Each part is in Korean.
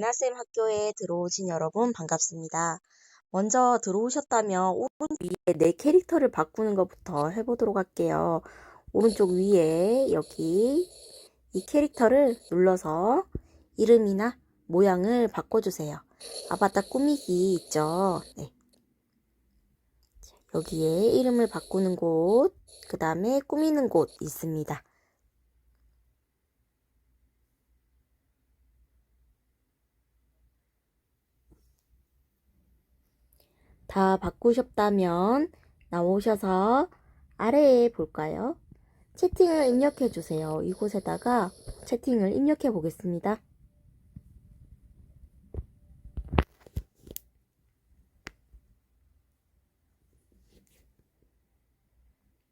나쌤 학교에 들어오신 여러분 반갑습니다. 먼저 들어오셨다면 오른쪽 위에 내 캐릭터를 바꾸는 것부터 해보도록 할게요. 오른쪽 위에 여기 이 캐릭터를 눌러서 이름이나 모양을 바꿔주세요. 아바타 꾸미기 있죠? 네. 여기에 이름을 바꾸는 곳, 그 다음에 꾸미는 곳 있습니다. 다 바꾸셨다면 나오셔서 아래에 볼까요? 채팅을 입력해 주세요. 이곳에다가 채팅을 입력해 보겠습니다.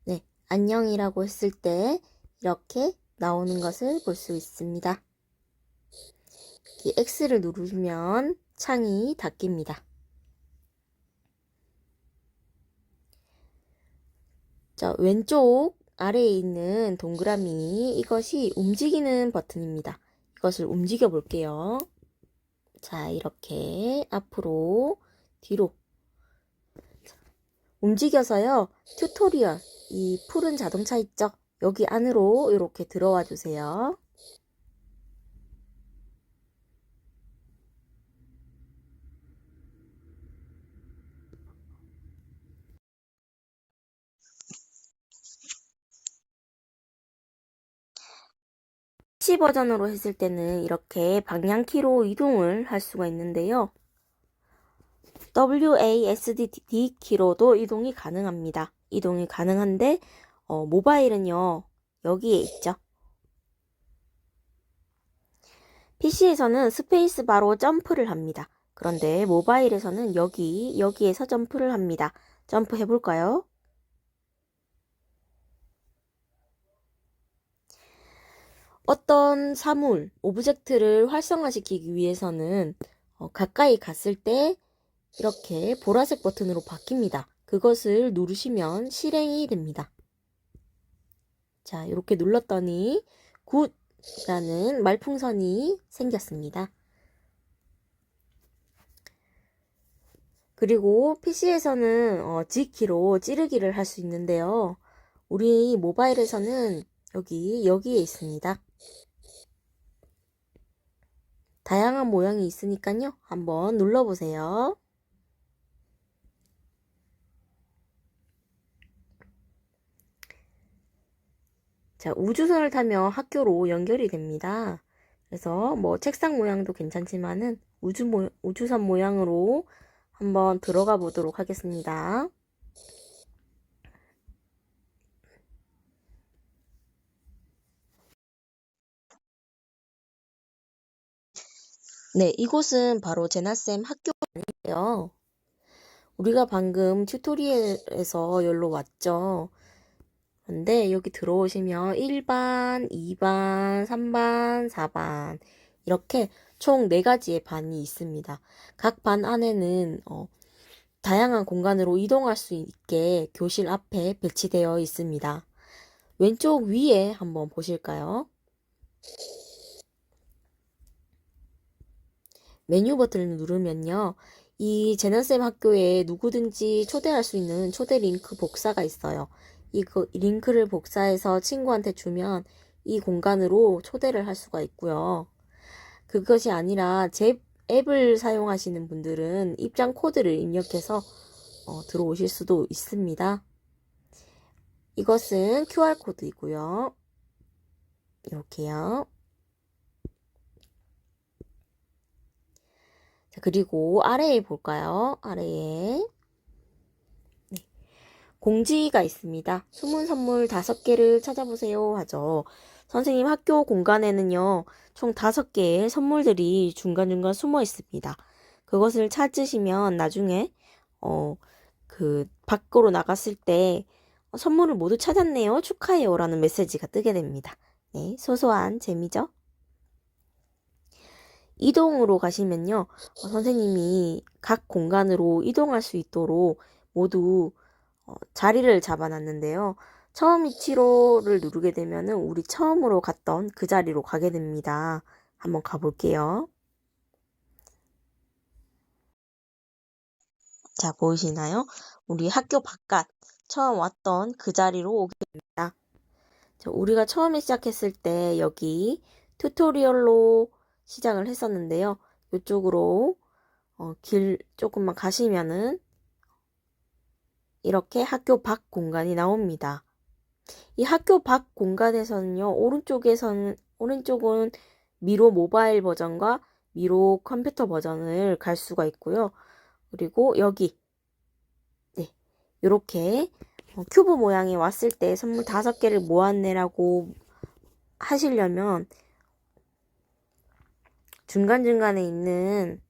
네, 안녕이라고 했을 때 이렇게 나오는 것을 볼 수 있습니다. 이 X를 누르면 창이 닫힙니다. 자, 왼쪽 아래에 있는 동그라미 이것이 움직이는 버튼입니다. 이것을 움직여 볼게요. 자, 이렇게 앞으로 뒤로 움직여서요. 튜토리얼 이 푸른 자동차 있죠? 여기 안으로 이렇게 들어와 주세요. PC 버전으로 했을 때는 이렇게 방향키로 이동을 할 수가 있는데요. WASD 키로도 이동이 가능합니다. 이동이 가능한데 어, 모바일은요 여기에 있죠. PC에서는 스페이스 바로 점프를 합니다. 그런데 모바일에서는 여기 여기에서 점프를 합니다. 점프 해볼까요? 어떤 사물, 오브젝트를 활성화시키기 위해서는 어, 가까이 갔을 때 이렇게 보라색 버튼으로 바뀝니다. 그것을 누르시면 실행이 됩니다. 자, 이렇게 눌렀더니 굿라는 말풍선이 생겼습니다. 그리고 PC에서는 어, G키로 찌르기를 할 수 있는데요. 우리 모바일에서는 여기, 여기에 있습니다. 다양한 모양이 있으니까요. 한번 눌러보세요. 자, 우주선을 타면 학교로 연결이 됩니다. 그래서 뭐 책상 모양도 괜찮지만은 우주 모, 우주선 모양으로 한번 들어가 보도록 하겠습니다. 네, 이곳은 바로 제나쌤 학교인데요. 우리가 방금 튜토리얼에서 여기로 왔죠. 그런데 여기 들어오시면 1반, 2반, 3반, 4반 이렇게 총 4가지의 반이 있습니다. 각 반 안에는 어, 다양한 공간으로 이동할 수 있게 교실 앞에 배치되어 있습니다. 왼쪽 위에 한번 보실까요? 메뉴 버튼을 누르면요. 이 제나쌤 학교에 누구든지 초대할 수 있는 초대 링크 복사가 있어요. 이 링크를 복사해서 친구한테 주면 이 공간으로 초대를 할 수가 있고요. 그것이 아니라 제 앱을 사용하시는 분들은 입장 코드를 입력해서 어, 들어오실 수도 있습니다. 이것은 QR코드이고요. 이렇게요. 그리고 아래에 볼까요? 아래에. 네. 공지가 있습니다. 숨은 선물 다섯 개를 찾아보세요 하죠. 선생님 학교 공간에는요, 총 다섯 개의 선물들이 중간중간 숨어 있습니다. 그것을 찾으시면 나중에, 어, 그, 밖으로 나갔을 때, 어, 선물을 모두 찾았네요. 축하해요. 라는 메시지가 뜨게 됩니다. 네, 소소한 재미죠? 이동으로 가시면요. 어, 선생님이 각 공간으로 이동할 수 있도록 모두 어, 자리를 잡아놨는데요. 처음 이치로를 누르게 되면은 우리 처음으로 갔던 그 자리로 가게 됩니다. 한번 가볼게요. 자, 보이시나요? 우리 학교 바깥 처음 왔던 그 자리로 오게 됩니다. 자, 우리가 처음에 시작했을 때 여기 튜토리얼로 시작을 했었는데요. 이쪽으로 어, 길 조금만 가시면은 이렇게 학교 밖 공간이 나옵니다. 이 학교 밖 공간에서는요, 오른쪽에서는, 오른쪽은 미로 모바일 버전과 미로 컴퓨터 버전을 갈 수가 있고요. 그리고 여기, 네, 요렇게 어, 큐브 모양이 왔을 때 선물 다섯 개를 모았네라고 하시려면 중간중간에 있는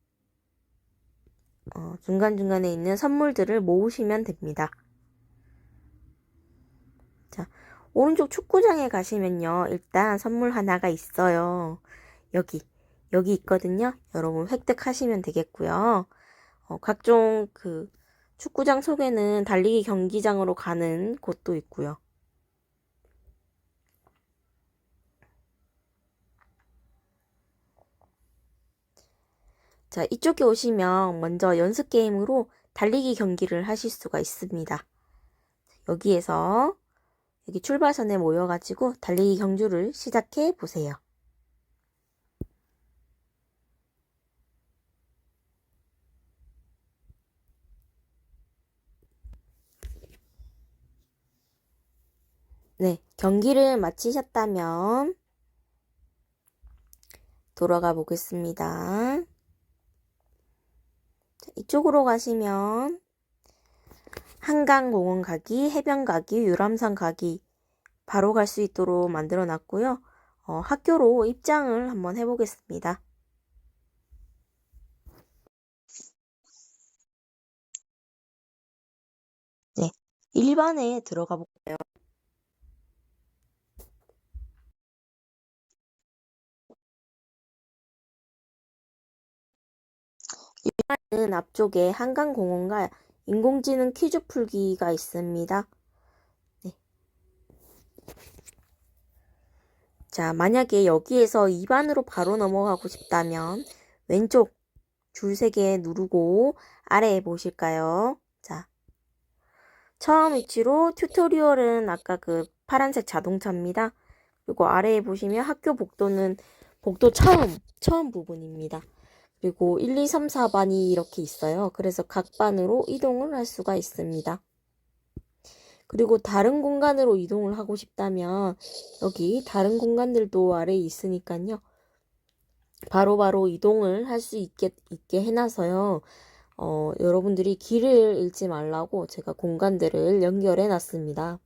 어, 중간중간에 있는 선물들을 모으시면 됩니다. 자, 오른쪽 축구장에 가시면요. 일단 선물 하나가 있어요. 여기, 여기 있거든요. 여러분 획득하시면 되겠고요. 어, 각종 그 축구장 속에는 달리기 경기장으로 가는 곳도 있고요. 자, 이쪽에 오시면 먼저 연습 게임으로 달리기 경기를 하실 수가 있습니다. 여기에서 여기 출발선에 모여가지고 달리기 경주를 시작해 보세요. 네, 경기를 마치셨다면 돌아가 보겠습니다. 자, 이쪽으로 가시면 한강공원 가기, 해변 가기, 유람선 가기 바로 갈 수 있도록 만들어 놨고요. 어, 학교로 입장을 한번 해보겠습니다. 네, 1반에 들어가 볼까요? 일반은 앞쪽에 한강공원과 인공지능 퀴즈 풀기가 있습니다. 네. 자, 만약에 여기에서 2반으로 바로 넘어가고 싶다면 왼쪽 줄 3개 누르고 아래에 보실까요? 자, 처음 위치로 튜토리얼은 아까 그 파란색 자동차입니다. 그리고 아래에 보시면 학교 복도는 복도 처음, 처음 부분입니다. 그리고 1, 2, 3, 4반이 이렇게 있어요. 그래서 각 반으로 이동을 할 수가 있습니다. 그리고 다른 공간으로 이동을 하고 싶다면 여기 다른 공간들도 아래에 있으니까요. 바로바로 바로 이동을 할 수 있게, 있게 해놔서요. 어, 여러분들이 길을 잃지 말라고 제가 공간들을 연결해 놨습니다.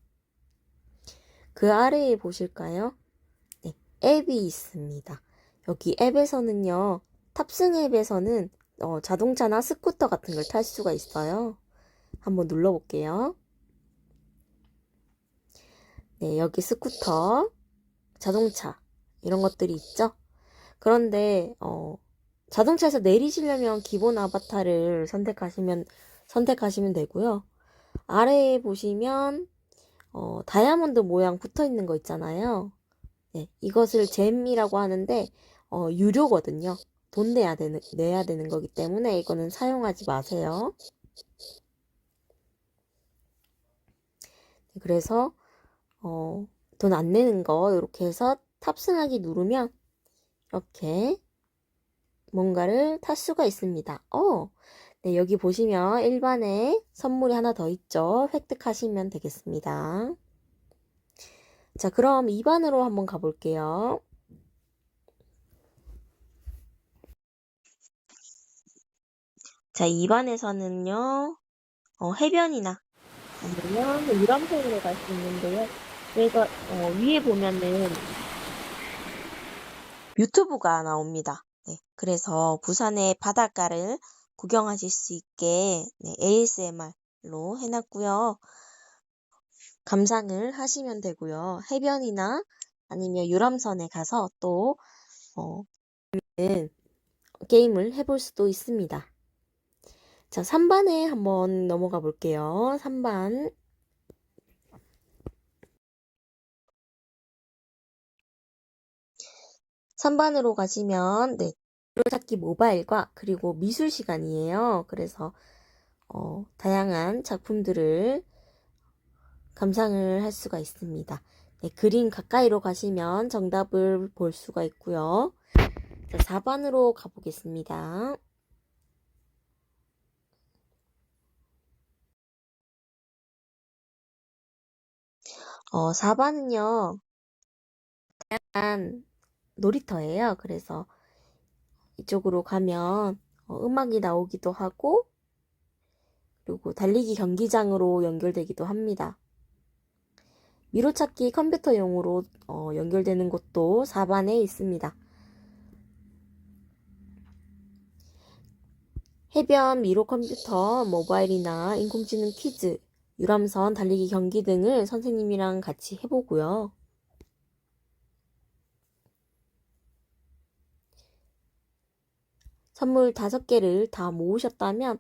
그 아래에 보실까요? 네, 앱이 있습니다. 여기 앱에서는요, 탑승 앱에서는 어, 자동차나 스쿠터 같은 걸 탈 수가 있어요. 한번 눌러볼게요. 네, 여기 스쿠터, 자동차, 이런 것들이 있죠? 그런데, 어, 자동차에서 내리시려면 기본 아바타를 선택하시면, 선택하시면 되고요. 아래에 보시면, 어, 다이아몬드 모양 붙어 있는 거 있잖아요. 네, 이것을 잼이라고 하는데, 어, 유료거든요. 돈 내야 되는, 내야 되는 거기 때문에 이거는 사용하지 마세요. 그래서, 어, 돈 안 내는 거 이렇게 해서 탑승하기 누르면 이렇게 뭔가를 탈 수가 있습니다. 어, 네, 여기 보시면 일반에 선물이 하나 더 있죠. 획득하시면 되겠습니다. 자, 그럼 2반으로 한번 가볼게요. 자, 2반에서는요, 어, 해변이나 아니면 유람선으로 갈 수 있는데요. 그래서 어, 위에 보면은 유튜브가 나옵니다. 네, 그래서 부산의 바닷가를 구경하실 수 있게 네, ASMR로 해놨고요. 감상을 하시면 되고요. 해변이나 아니면 유람선에 가서 또 어, 게임을 해볼 수도 있습니다. 자, 3반에 한번 넘어가 볼게요. 3반. 삼반으로 가시면, 네. 찾기 모바일과 그리고 미술 시간이에요. 그래서, 어, 다양한 작품들을 감상을 할 수가 있습니다. 네, 그림 가까이로 가시면 정답을 볼 수가 있고요. 자, 4번으로 가보겠습니다. 어, 4번은요, 다양한 놀이터예요. 그래서 이쪽으로 가면 어, 음악이 나오기도 하고, 그리고 달리기 경기장으로 연결되기도 합니다. 미로찾기 컴퓨터용으로 어, 연결되는 곳도 4반에 있습니다. 해변 미로 컴퓨터, 모바일이나 인공지능 퀴즈, 유람선 달리기 경기 등을 선생님이랑 같이 해보고요. 선물 다섯 개를 다 모으셨다면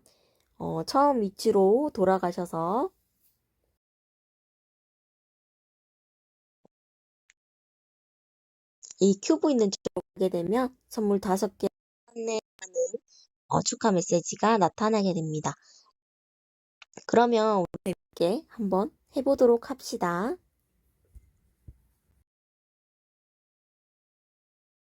어, 처음 위치로 돌아가셔서 이 큐브 있는 쪽으로 가게 되면 선물 다섯 개 안내하는 어, 축하 메시지가 나타나게 됩니다. 그러면 오늘 함께 한번 해보도록 합시다.